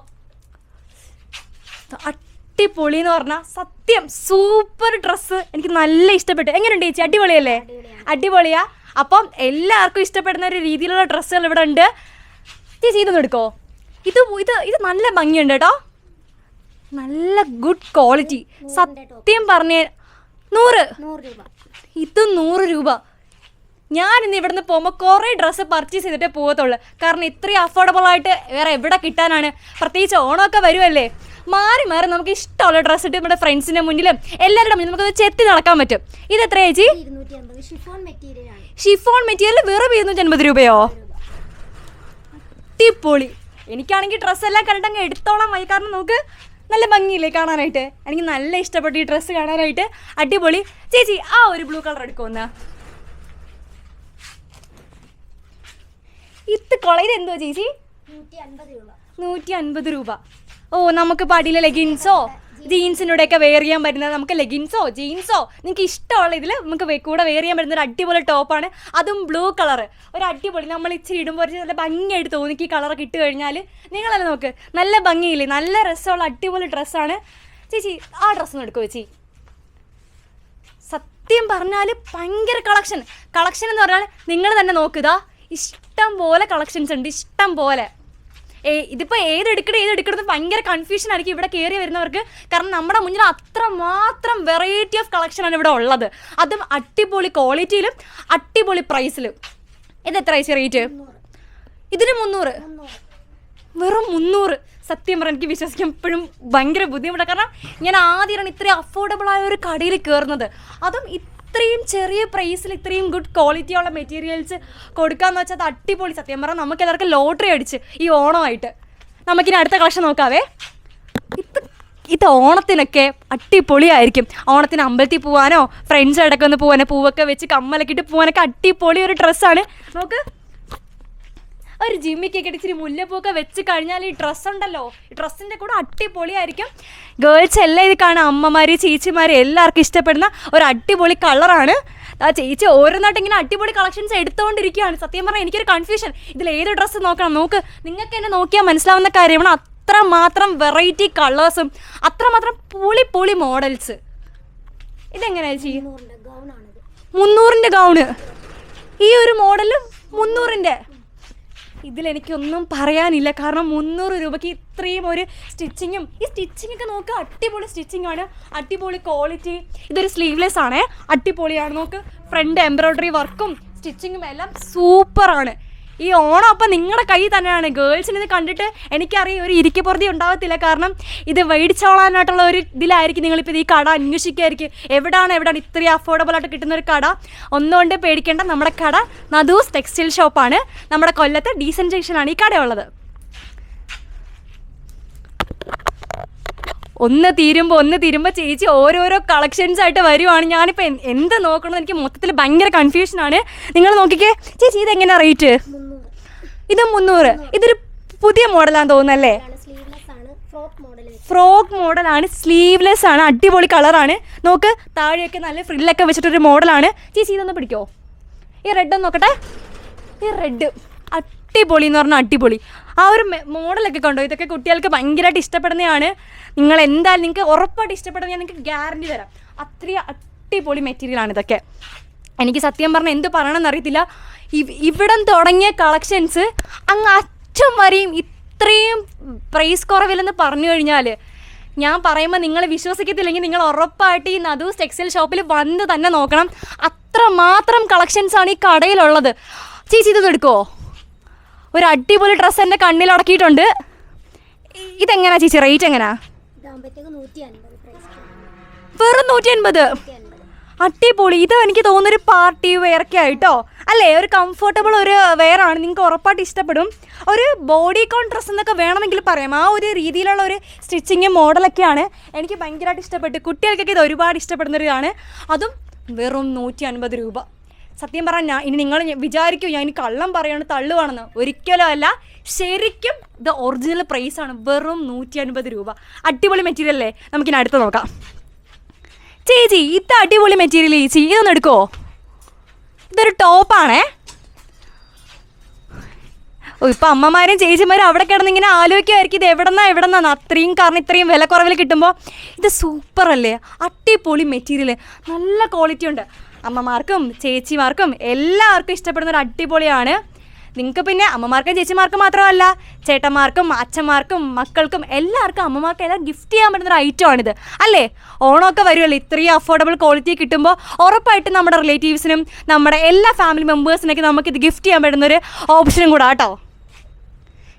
അടിപൊളി എന്ന് പറഞ്ഞാൽ സത്യം സൂപ്പർ ഡ്രസ്സ് എനിക്ക് നല്ല ഇഷ്ടപ്പെട്ടു. എങ്ങനെയുണ്ട് ചേച്ചി? അടിപൊളിയല്ലേ? അടിപൊളിയാ. അപ്പം എല്ലാവർക്കും ഇഷ്ടപ്പെടുന്ന ഒരു രീതിയിലുള്ള ഡ്രസ്സുകൾ ഇവിടെ ഉണ്ട്. ചേച്ചി ഇതൊന്നും എടുക്കോ. ഇത് ഇത് ഇത് നല്ല ഭംഗിയുണ്ട് കേട്ടോ. നല്ല ഗുഡ് ക്വാളിറ്റി സത്യം പറഞ്ഞ നൂറ്. ഇത് നൂറ് രൂപ. ഞാൻ ഇന്ന് ഇവിടുന്ന് പോകുമ്പോൾ കുറേ ഡ്രസ്സ് പർച്ചേസ് ചെയ്തിട്ടേ പോകത്തുള്ളൂ. കാരണം ഇത്രയും അഫോർഡബിൾ ആയിട്ട് വേറെ എവിടെ കിട്ടാനാണ്? പ്രത്യേകിച്ച് ഓണമൊക്കെ വരുമല്ലേ മാറി മാറി നമുക്ക് ഇഷ്ടമുള്ള ഡ്രസ്സ് ഇട്ട് നമ്മുടെ ഫ്രണ്ട്സിന്റെ മുന്നിലും എല്ലാവരുടെ മുന്നിലും നമുക്കത് ചെത്തി നടക്കാൻ പറ്റും. ഇത് എത്ര ചേച്ചി? ഷിഫോൺ മെറ്റീരിയൽ വെറും ഇരുന്നൂറ്റി അൻപത് രൂപയോ അടിപൊളി. എനിക്കാണെങ്കിൽ ഡ്രസ്സ് എല്ലാം കണ്ടിട്ട് അങ്ങ് എടുത്തോളാം മതി കാരണം നോക്ക്. നല്ല ഭംഗിയില്ലേ കാണാനായിട്ട്. എനിക്ക് നല്ല ഇഷ്ടപ്പെട്ടു ഈ ഡ്രസ്സ് കാണാനായിട്ട്. അടിപൊളി. ചേച്ചി ആ ഒരു ബ്ലൂ കളർ എടുക്കുമെന്ന് ഇത് കൊളയിൽ എന്തോ എന്തുവാ ചേച്ചി? രൂപ. നൂറ്റി അൻപത് രൂപ. ഓ നമുക്ക് പടിയിലെ ലെഗിൻസോ ജീൻസിനൂടെ ഒക്കെ വെയർ ചെയ്യാൻ പറ്റുന്നത് നമുക്ക് ലെഗിൻസോ ജീൻസോ നിങ്ങൾക്ക് ഇഷ്ടമുള്ള ഇതിൽ നമുക്ക് കൂടെ വെയർ ചെയ്യാൻ പറ്റുന്ന ഒരു അടിപൊളി ടോപ്പാണ് അതും ബ്ലൂ കളർ ഒരു അടിപൊളി. നമ്മൾ ഇച്ചിരി ഇടുമ്പോൾ നല്ല ഭംഗിയായിട്ട് തോന്നിക്ക് ഈ കളറൊക്കെ ഇട്ട് കഴിഞ്ഞാൽ നിങ്ങളല്ലേ നോക്ക്. നല്ല ഭംഗിയില്ലേ? നല്ല രസമുള്ള അടിപൊളി ഡ്രസ്സാണ് ചേച്ചി ആ ഡ്രസ്സ് ഒന്ന് എടുക്കുമോ ചേച്ചി? സത്യം പറഞ്ഞാൽ ഭയങ്കര കളക്ഷൻ കളക്ഷൻ എന്ന് പറഞ്ഞാൽ നിങ്ങൾ തന്നെ നോക്കുക ഇഷ്ടം പോലെ കളക്ഷൻസ് ഉണ്ട്. ഇഷ്ടം പോലെ. ഇതിപ്പോൾ ഏതെടുക്കണം ഏതെടുക്കണം ഭയങ്കര കൺഫ്യൂഷൻ ആയിരിക്കും ഇവിടെ കയറി വരുന്നവർക്ക്. കാരണം നമ്മുടെ മുന്നിൽ അത്രമാത്രം വെറൈറ്റി ഓഫ് കളക്ഷനാണ് ഇവിടെ ഉള്ളത്. അതും അടിപൊളി ക്വാളിറ്റിയിലും അടിപൊളി പ്രൈസിലും ഇത് എത്ര റേറ്റ് ഇതിന് മുന്നൂറ്. വെറും മുന്നൂറ്. സത്യം പറഞ്ഞാൽ എനിക്ക് വിശ്വസിക്കാൻ ഇപ്പോഴും ഭയങ്കര ബുദ്ധിമുട്ടാണ് കാരണം ഞാൻ ആദ്യമാണ് ഇത്രയും അഫോർഡബിൾ ആയ ഒരു കടയിൽ കയറുന്നത് അതും ഇത്രയും ചെറിയ പ്രൈസിൽ ഇത്രയും ഗുഡ് ക്വാളിറ്റി ഉള്ള മെറ്റീരിയൽസ് കൊടുക്കാന്ന് വെച്ചാൽ അത് അടിപൊളി സത്യം പറഞ്ഞാൽ നമുക്ക് എല്ലാവർക്കും ലോട്ടറി അടിച്ച് ഈ ഓണമായിട്ട്. നമുക്കിനി അടുത്ത കളക്ഷൻ നോക്കാവേ. ഇത് ഇത് ഓണത്തിനൊക്കെ അടിപൊളിയായിരിക്കും. ഓണത്തിന് അമ്പലത്തിൽ പോകാനോ ഫ്രണ്ട്സ് അടക്കം ഒന്ന് പോകാനോ പൂവൊക്കെ വെച്ച് കമ്മലൊക്കെ ഇട്ട് പോകാനൊക്കെ അടിപൊളി ഒരു ഡ്രസ്സാണ് നോക്ക്. ഒരു ജിമ്മിക്കൊക്കെ ഇച്ചിരി മുല്ലപ്പൂക്ക വെച്ച് കഴിഞ്ഞാൽ ഈ ഡ്രസ്സ് ഉണ്ടല്ലോ ഈ ഡ്രസ്സിന്റെ കൂടെ അടിപൊളിയായിരിക്കും. ഗേൾസ് എല്ലാം ഇത് കാണാം. അമ്മമാർ ചേച്ചിമാർ എല്ലാവർക്കും ഇഷ്ടപ്പെടുന്ന ഒരു അടിപൊളി കളറാണ് ആ ചേച്ചി ഓരോന്നായിട്ട് ഇങ്ങനെ അടിപൊളി കളക്ഷൻസ് എടുത്തുകൊണ്ടിരിക്കുകയാണ് സത്യം പറഞ്ഞാൽ എനിക്കൊരു കൺഫ്യൂഷൻ ഇതിൽ ഏത് ഡ്രസ്സ് നോക്കണം? നോക്ക് നിങ്ങൾക്ക് എന്നെ നോക്കിയാൽ മനസ്സിലാവുന്ന കാര്യമാണ് അത്രമാത്രം വെറൈറ്റി കളേഴ്സും അത്രമാത്രം പൊളി പൊളി മോഡൽസ് ഇതെങ്ങനെയാ ചെയ്യുന്നത് മുന്നൂറിന്റെ ഗൗണ് ഈ ഒരു മോഡൽ മുന്നൂറിന്റെ ഇതിലെനിക്കൊന്നും പറയാനില്ല. കാരണം മുന്നൂറ് രൂപയ്ക്ക് ഇത്രയും ഒരു സ്റ്റിച്ചിങ്ങും ഈ സ്റ്റിച്ചിങ് ഒക്കെ നോക്കുക അടിപൊളി സ്റ്റിച്ചിങ് ആണ് അടിപൊളി ക്വാളിറ്റി. ഇതൊരു സ്ലീവ്ലെസ് ആണേ അടിപൊളിയാണ്. നോക്ക് ഫ്രണ്ട് എംബ്രോയ്ഡറി വർക്കും സ്റ്റിച്ചിങ്ങും എല്ലാം സൂപ്പറാണ്. ഈ ഓണം അപ്പം നിങ്ങളുടെ കൈ തന്നെയാണ്. ഗേൾസിന് ഇത് കണ്ടിട്ട് എനിക്കറിയാം ഒരു ഇരിക്കപ്പുറതി ഉണ്ടാകത്തില്ല കാരണം ഇത് മേടിച്ചോളാനായിട്ടുള്ള ഒരു ഇതിലായിരിക്കും നിങ്ങളിപ്പോൾ ഈ കട അന്വേഷിക്കുകയായിരിക്കും എവിടെയാണ് എവിടെയാണ് ഇത്രയും അഫോർഡബിൾ ആയിട്ട് കിട്ടുന്ന ഒരു കട? ഒന്നുകൊണ്ട് പേടിക്കേണ്ട നമ്മുടെ കട നദൂസ് ടെക്സ്റ്റൈൽ ഷോപ്പാണ് നമ്മുടെ കൊല്ലത്ത് ഡീസൻ ജംഗ്ഷനാണ് ഈ കടയുള്ളത്. ഒന്ന് തീരുമ്പോൾ ഒന്ന് തീരുമ്പോൾ ചേച്ചി ഓരോരോ കളക്ഷൻസ് ആയിട്ട് വരുവാണ്. ഞാനിപ്പോൾ എന്ത് നോക്കണമെന്ന് എനിക്ക് മൊത്തത്തിൽ ഭയങ്കര കൺഫ്യൂഷനാണ് നിങ്ങൾ നോക്കിക്കേ. ചേച്ചി ഇതെങ്ങനെയാണ് റേറ്റ് ഇത് മുന്നൂറ്. ഇതൊരു പുതിയ മോഡലാന്ന് തോന്നുന്നല്ലേ ഫ്രോക്ക് മോഡലാണ് സ്ലീവ്ലെസ് ആണ് അടിപൊളി കളറാണ്. നോക്ക് താഴെയൊക്കെ നല്ല ഫ്രില്ലൊക്കെ വെച്ചിട്ടൊരു മോഡലാണ്. ചേച്ചി ഇതൊന്ന് പിടിക്കോ? ഈ റെഡ് ഒന്ന് നോക്കട്ടെ. ഈ റെഡ് അടിപൊളി എന്ന് പറഞ്ഞാൽ അടിപൊളി. ആ ഒരു മോഡലൊക്കെ കണ്ടോ? ഇതൊക്കെ കുട്ടികൾക്ക് ഭയങ്കരമായിട്ട് ഇഷ്ടപ്പെടുന്നതാണ് നിങ്ങൾ എന്തായാലും നിങ്ങൾക്ക് ഉറപ്പായിട്ട് ഇഷ്ടപ്പെടുന്ന ഞാൻ നിങ്ങൾക്ക് ഗ്യാരണ്ടി തരാം. അത്രയും അടിപൊളി മെറ്റീരിയലാണ് ഇതൊക്കെ. എനിക്ക് സത്യം പറഞ്ഞാൽ എന്ത് പറയണമെന്ന് അറിയത്തില്ല ഇവിടം തുടങ്ങിയ കളക്ഷൻസ് അങ്ങ് അച്ഛം വരെയും ഇത്രയും പ്രൈസ് കുറവില്ലെന്ന് പറഞ്ഞു കഴിഞ്ഞാൽ ഞാൻ പറയുമ്പോൾ നിങ്ങൾ വിശ്വസിക്കത്തില്ലെങ്കിൽ നിങ്ങൾ ഉറപ്പായിട്ട് ഈ നദൂസ് ടെക്സ്റ്റൈൽ ഷോപ്പിൽ വന്ന് തന്നെ നോക്കണം. അത്രമാത്രം കളക്ഷൻസ് ആണ് ഈ കടയിലുള്ളത്. ചേച്ചി ഇത് എടുക്കുമോ ഒരു അടിപൊളി ഡ്രസ്സ് എന്റെ കണ്ണിൽ അടക്കിയിട്ടുണ്ട്. ഇ- ഇതെങ്ങനെയാ ചേച്ചി റേറ്റ് എങ്ങനെയാ വെറും നൂറ്റി അൻപത് അടിപൊളി. ഇത് എനിക്ക് തോന്നുന്നൊരു പാർട്ടി വെയറൊക്കെ ആയിട്ടോ? അല്ലേ? ഒരു കംഫർട്ടബിൾ ഒരു വെയറാണ്. നിങ്ങൾക്ക് ഉറപ്പായിട്ട് ഇഷ്ടപ്പെടും. ഒരു ബോഡി കോൺ ഡ്രസ്സ് എന്നൊക്കെ വേണമെങ്കിൽ പറയാം. ആ ഒരു രീതിയിലുള്ള ഒരു സ്റ്റിച്ചിങ് മോഡലൊക്കെയാണ് എനിക്ക് ഭയങ്കരമായിട്ട് ഇഷ്ടപ്പെട്ടു കുട്ടികൾക്കൊക്കെ ഇത് ഒരുപാട് ഇഷ്ടപ്പെടുന്ന ഒരു അതും വെറും നൂറ്റി അൻപത് രൂപ. സത്യം പറഞ്ഞാൽ ഇനി നിങ്ങൾ വിചാരിക്കും ഞാൻ ഇനി കള്ളം പറയാണ് തള്ളുവാണെന്ന്. ഒരിക്കലും അല്ല. ശരിക്കും ഇത് ഒറിജിനൽ പ്രൈസാണ് വെറും നൂറ്റി അൻപത് രൂപ. അടിപൊളി മെറ്റീരിയൽ അല്ലേ? നമുക്കിനി അടുത്ത് നോക്കാം. ചേച്ചി ഇത് അടിപൊളി മെറ്റീരിയൽ ചേച്ചി ഇതൊന്ന് എടുക്കോ? ഇതൊരു ടോപ്പാണേ ഓ ഇപ്പം അമ്മമാരും ചേച്ചിമാരും അവിടെ കിടന്ന് ഇങ്ങനെ ആലോചിക്കുമായിരിക്കും ഇത് എവിടെന്നാ എവിടെന്നാന്ന് അത്രയും കാരണം ഇത്രയും വില കുറവിൽ കിട്ടുമ്പോൾ ഇത് സൂപ്പർ അല്ലേ? അടിപൊളി മെറ്റീരിയൽ നല്ല ക്വാളിറ്റി ഉണ്ട്. അമ്മമാർക്കും ചേച്ചിമാർക്കും എല്ലാവർക്കും ഇഷ്ടപ്പെടുന്ന ഒരു അടിപൊളിയാണ്. നിങ്ങൾക്ക് പിന്നെ അമ്മമാർക്കും ചേച്ചിമാർക്കും മാത്രമല്ല ചേട്ടന്മാർക്കും അച്ഛന്മാർക്കും മക്കൾക്കും എല്ലാവർക്കും അമ്മമാർക്കും എല്ലാം ഗിഫ്റ്റ് ചെയ്യാൻ പറ്റുന്ന ഒരു ഐറ്റമാണിത് അല്ലേ? ഓണമൊക്കെ വരുമല്ലോ ഇത്രയും അഫോർഡബിൾ ക്വാളിറ്റി കിട്ടുമ്പോൾ ഉറപ്പായിട്ടും നമ്മുടെ റിലേറ്റീവ്സിനും നമ്മുടെ എല്ലാ ഫാമിലി മെമ്പേഴ്സിനൊക്കെ നമുക്കിത് ഗിഫ്റ്റ് ചെയ്യാൻ പറ്റുന്ന ഒരു ഓപ്ഷനും കൂടെ കേട്ടോ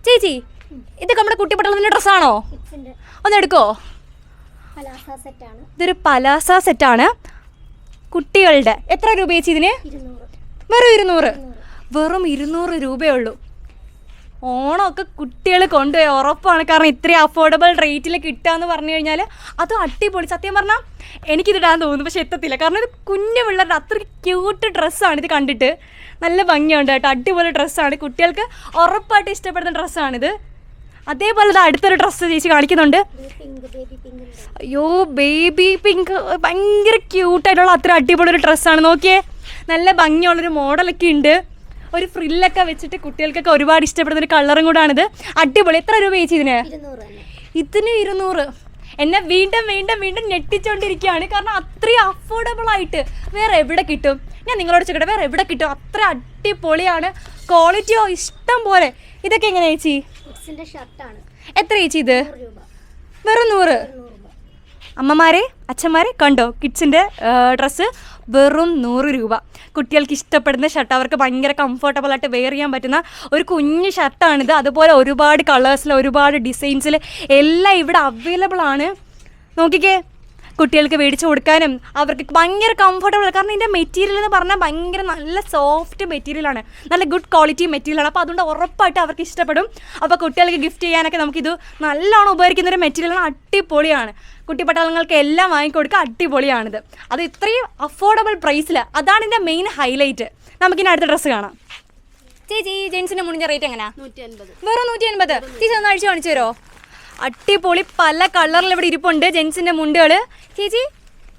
ചേച്ചി ഇതൊക്കെ നമ്മുടെ കുട്ടിപ്പട്ടളത്തിന്റെ ഡ്രസ്സാണോ ഒന്ന് എടുക്കോ? ഇതൊരു പലാസ സെറ്റാണ് കുട്ടികളുടെ എത്ര രൂപ ചേച്ചി ഇതിന്? വെറും ഇരുന്നൂറ്. വെറും ഇരുന്നൂറ് രൂപയേ ഉള്ളൂ ഓണമൊക്കെ കുട്ടികൾ കൊണ്ടുപോയി ഉറപ്പാണ്. കാരണം ഇത്രയും അഫോർഡബിൾ റേറ്റിൽ കിട്ടാന്ന് പറഞ്ഞു കഴിഞ്ഞാൽ അത് അടിപൊളി. സത്യം പറഞ്ഞാൽ എനിക്കിതിടാൻ തോന്നുന്നു പക്ഷെ എത്തത്തില്ല. കാരണം ഇത് കുഞ്ഞു പിള്ളേരുടെ അത്ര ക്യൂട്ട് ഡ്രസ്സാണ് ഇത് കണ്ടിട്ട്. നല്ല ഭംഗിയുണ്ട് കേട്ടോ. അടിപൊളി ഡ്രസ്സാണ് കുട്ടികൾക്ക് ഉറപ്പായിട്ട് ഇഷ്ടപ്പെടുന്ന ഡ്രസ്സാണിത് അതേപോലെ ഇത് അടുത്തൊരു ഡ്രസ്സ് ചേച്ചി കാണിക്കുന്നുണ്ട്. അയ്യോ ബേബി പിങ്ക് ഭയങ്കര ക്യൂട്ടായിട്ടുള്ള അത്ര അടിപൊളി ഒരു ഡ്രസ്സാണ് നോക്കിയേ. നല്ല ഭംഗിയുള്ളൊരു മോഡലൊക്കെ ഉണ്ട്. ഒരു ഫ്രില്ലൊക്കെ വെച്ചിട്ട് കുട്ടികൾക്കൊക്കെ ഒരുപാട് ഇഷ്ടപ്പെടുന്ന ഒരു കളറും കൂടാണിത്. അടിപൊളി. എത്ര രൂപ ചേച്ചി ഇതിന്? ഇതിന് ഇരുന്നൂറ്. എന്നെ വീണ്ടും വീണ്ടും വീണ്ടും ഞെട്ടിച്ചുകൊണ്ടിരിക്കുകയാണ് കാരണം അത്രയും അഫോർഡബിൾ ആയിട്ട് വേറെ എവിടെ കിട്ടും? ഞാൻ നിങ്ങളോട് ചോദിക്കട്ടെ വേറെ എവിടെ കിട്ടും? അത്ര അടിപൊളിയാണ്. ക്വാളിറ്റിയോ ഇഷ്ടം പോലെ. ഇതൊക്കെ എങ്ങനെയാ ചേച്ചി? എത്ര ചേച്ചി ഇത്? വെറും നൂറ്. അമ്മമാരെ അച്ഛന്മാരെ കണ്ടോ? കിഡ്സിന്റെ ഡ്രസ്സ് വെറും നൂറ് രൂപ. കുട്ടികൾക്ക് ഇഷ്ടപ്പെടുന്ന ഷർട്ട് അവർക്ക് ഭയങ്കര കംഫർട്ടബിൾ ആയിട്ട് വെയർ ചെയ്യാൻ പറ്റുന്ന ഒരു കുഞ്ഞ് ഷർട്ടാണിത് അതുപോലെ ഒരുപാട് കളേഴ്സിൽ ഒരുപാട് ഡിസൈൻസിൽ എല്ലാം ഇവിടെ അവൈലബിൾ ആണ്. നോക്കിക്കേ. കുട്ടികൾക്ക് മേടിച്ചു കൊടുക്കാനും അവർക്ക് ഭയങ്കര കംഫർട്ടബിൾ കാരണം ഇതിന്റെ മെറ്റീരിയൽ എന്ന് പറഞ്ഞാൽ ഭയങ്കര നല്ല സോഫ്റ്റ് മെറ്റീരിയലാണ് നല്ല ഗുഡ് ക്വാളിറ്റി മെറ്റീരിയലാണ് അപ്പോൾ അതുകൊണ്ട് ഉറപ്പായിട്ട് അവർക്ക് ഇഷ്ടപ്പെടും. അപ്പോൾ കുട്ടികൾക്ക് ഗിഫ്റ്റ് ചെയ്യാനൊക്കെ നമുക്കിത് നല്ലോണം ഉപകരിക്കുന്ന ഒരു മെറ്റീരിയലാണ് അടിപൊളിയാണ്. കുട്ടിപ്പട്ടാളങ്ങൾക്ക് എല്ലാം വാങ്ങിക്കൊടുക്കുക അടിപൊളിയാണിത്. അത് ഇത്രയും അഫോർഡബിൾ പ്രൈസിൽ അതാണ് ഇതിന്റെ മെയിൻ ഹൈലൈറ്റ് നമുക്കിനി അടുത്ത ഡ്രസ്സ് കാണാം. ചേച്ചി ഈ ജെൻസിന്റെ മുടിഞ്ഞ റേറ്റ് എങ്ങനെയാ വെറും നൂറ്റി അൻപത് ചേച്ചി ഒന്ന് അഴിച്ചു കാണിച്ചു തരുമോ? അടിപൊളി പല കളറിൽ ഇവിടെ ഇരിപ്പുണ്ട് ജെൻസിന്റെ മുണ്ടുകൾ ചേച്ചി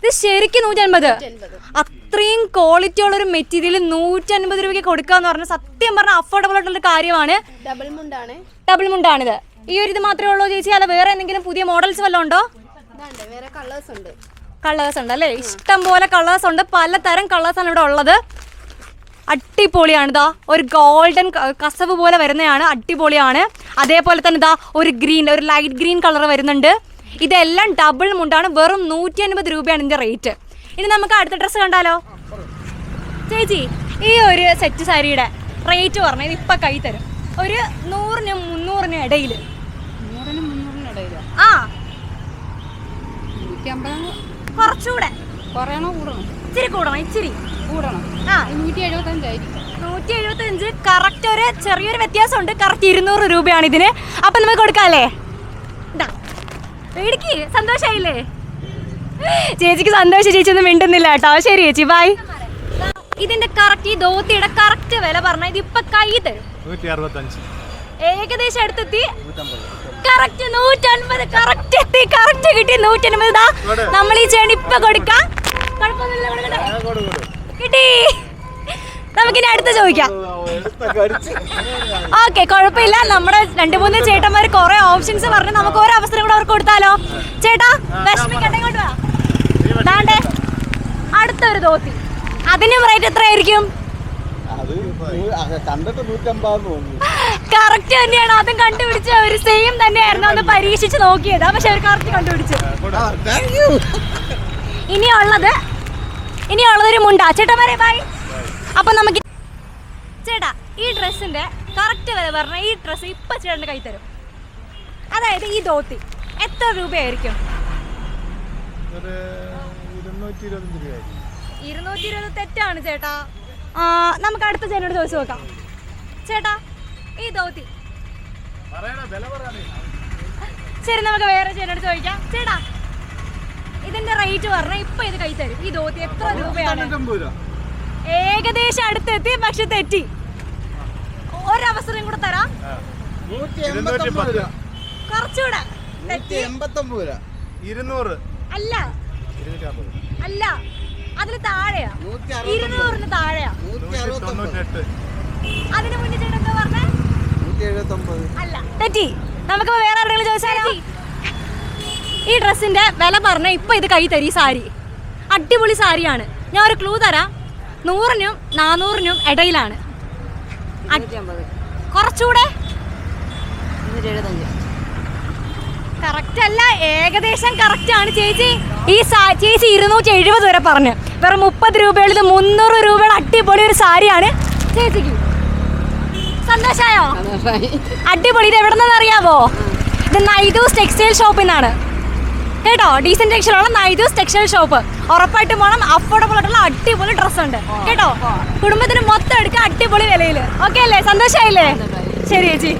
ഇത് ശരിക്കും നൂറ്റി അൻപത് അത്രയും ക്വാളിറ്റി ഉള്ള ഒരു മെറ്റീരിയൽ നൂറ്റി അൻപത് രൂപയ്ക്ക് കൊടുക്കുക എന്ന് പറഞ്ഞാൽ സത്യം പറഞ്ഞാൽ അഫോർഡബിൾ ആയിട്ടുള്ള ഒരു കാര്യമാണ്. ഡബിൾ മുണ്ടാണ്. ഡബിൾ മുണ്ടാണിത്. ഈ ഒരു ഇത് മാത്രമേ ഉള്ളൂ ചേച്ചി അല്ല വേറെ എന്തെങ്കിലും പുതിയ മോഡൽസ് വല്ലതും ഉണ്ടോ? വേറെ കളേഴ്സ് ഉണ്ട്. കളേഴ്സ് ഉണ്ട് അല്ലേ? ഇഷ്ടം പോലെ കളേഴ്സ് ഉണ്ട്. പലതരം കളേഴ്സ് ആണ് ഇവിടെ ഉള്ളത്. അടിപൊളിയാണ് ഇതാ ഒരു ഗോൾഡൻ കസവ് പോലെ വരുന്നതാണ് അടിപൊളിയാണ്. അതേപോലെ തന്നെ ഇതാ ഒരു ഗ്രീൻ ഒരു ലൈറ്റ് ഗ്രീൻ കളർ വരുന്നുണ്ട്. ഇതെല്ലാം ഡബിൾ മുണ്ടാണ് വെറും നൂറ്റി അൻപത് രൂപയാണ് ഇതിന്റെ റേറ്റ് ഇനി നമുക്ക് അടുത്ത ഡ്രസ്സ് കണ്ടാലോ? ചേച്ചി ഈ ഒരു സെറ്റ് സാരിയുടെ റേറ്റ് പറഞ്ഞു പറഞ്ഞത് ഇപ്പൊ കൈ തരും. ഒരു നൂറിനും മുന്നൂറിനും ഇടയിൽ ആ. നൂറ്റി അമ്പത് കുറച്ചുകൂടെ. കുറയണോ കൂടണം? ഇച്ചിരി കൂടണം ഇച്ചിരി. കൂടണം. ആ. നൂറ്റി എഴുപത്തഞ്ചായിരിക്കും നൂറ്റി എഴുപത്തി അഞ്ച് കറക്റ്റ് ഒരു ചെറിയൊരു വ്യത്യാസമുണ്ട്. കറക്റ്റ് ഇരുന്നൂറ് രൂപയാണ് ഇതിന്. അപ്പൊ നമുക്ക് കൊടുക്കാല്ലേ? ഇടുക്കി മേടിക്ക് സന്തോഷായില്ലേ? ചേച്ചിക്ക് സന്തോഷം ചേച്ചി ഒന്നും മിണ്ടുന്നില്ല കേട്ടോ. ശരി ചേച്ചി. ബൈ ഇതിന്റെ കറക്റ്റ് ഈ ധോത്തിയുടെ കറക്റ്റ് വില പറഞ്ഞാൽ ഇത് ഇപ്പൊ കൈ തരും ഏകദേശം അടുത്തെത്തി. കറക്റ്റ് നൂറ്റൻപത് കറക്റ്റ് എത്തി കറക്റ്റ് കിട്ടി നൂറ്റൻപത് ദാ നമ്മൾ ഈ ചേണി ഇപ്പൊ കൊടുക്കാം. കിട്ടി. നമുക്കിനി അടുത്ത് ചോദിക്കാം. ഓക്കെ കുഴപ്പമില്ല. നമ്മുടെ രണ്ടു മൂന്ന് ചേട്ടന്മാർ കുറെ ഓപ്ഷൻസ് പറഞ്ഞ് നമുക്ക് ഒരു അവസരം കൂടെ അവർക്ക് കൊടുത്താലോ? ചേട്ടാ വിഷമിക്കട്ടെ ഇങ്ങോട്ട് വാ. ദാണ്ടേ അടുത്തൊരു തോത്തി അതിനും റേറ്റ് എത്രയായിരിക്കും? കണ്ടിട്ട് തോന്നുന്നു. കറക്റ്റ് തന്നെയാണ്. അതും കണ്ടുപിടിച്ച് അവർ സെയിം തന്നെയായിരുന്നു അത് പരീക്ഷിച്ച് നോക്കിയത്. പക്ഷെ അവർ കറക്റ്റ് കണ്ടുപിടിച്ചു. ഇനിയുള്ളത് ഇനിയുള്ളത് ഒരു മുണ്ട. ചേട്ടന്മാരെ ബൈ അപ്പൊ നമുക്ക് ചേട്ടാ ഈ ഡ്രസ്സിന്റെ കറക്റ്റ് വില പറഞ്ഞ ഈ ഡ്രസ്സ് ഇപ്പൊ ചേട്ടന്റെ കൈ തരും. അതായത് ഈ ധോത്തി എത്ര രൂപയായിരിക്കും? ഇരുന്നൂറ്റി ഇരുപത് തെറ്റാണ് ചേട്ടാ. നമുക്ക് അടുത്ത ചേട്ടനോട് ചോദിച്ചു നോക്കാം. ചേട്ടാ ഈ ധോതി ശരി നമുക്ക് വേറെ ചേട്ടനോട് ചോദിക്കാം. ചേട്ടാ ഇതിന്റെ റേറ്റ് പറഞ്ഞാൽ ഇപ്പൊ ഇത് കൈ തരും. ഈ ധോതി എത്ര രൂപയാണ്? ഏകദേശം അടുത്തെത്തി പക്ഷെ തെറ്റി. ഒരവസരം കൂടെ തരാം. കുറച്ചുകൂടെ. അല്ല. അല്ല. അതിന് താഴെയാ. ഇരുന്നൂറിന് താഴെയാ. അതിന് മുന്നേ ചേട്ടൻ എന്താ പറഞ്ഞേ? തെറ്റി. നമുക്ക് വേറെ ആരെങ്കിലും ചോദിച്ചാലോ? ഈ ഡ്രസ്സിന്റെ വില പറഞ്ഞ ഇപ്പൊ ഇത് കൈ തരി സാരി. അടിപൊളി സാരിയാണ്. ഞാൻ ഒരു ക്ലൂ തരാം. നൂറിനും നാനൂറിനും ഇടയിലാണ്. കുറച്ചുകൂടെ? കറക്റ്റ് അല്ല. ഏകദേശം കറക്റ്റ് ആണ് ചേച്ചി. ഈ സാ- ചേച്ചി ഇരുന്നൂറ്റി എഴുപത് വരെ പറഞ്ഞു. വെറും മുപ്പത് രൂപയുള്ളത് മുന്നൂറ് രൂപയുടെ അടിപൊളി ഒരു സാരിയാണ്. ചേച്ചിക്ക് സന്തോഷായോ? അടിപൊളി ഇത് എവിടെ അറിയാവോ ഇത് നൈദൂസ് ടെക്സ്റ്റൈൽ ഷോപ്പിൽ നിന്നാണ് കേട്ടോ? Decent textile Naidoos textile shop. ഉറപ്പായിട്ടും പോകണം അഫോർഡബിൾ ആയിട്ടുള്ള അടിപൊളി ഡ്രസ് ഉണ്ട് കേട്ടോ? കുടുംബത്തിന് മൊത്തം എടുക്കുക അടിപൊളി വിലയിൽ ഓക്കെ അല്ലേ? സന്തോഷമായില്ലേ ശരി ചേച്ചി.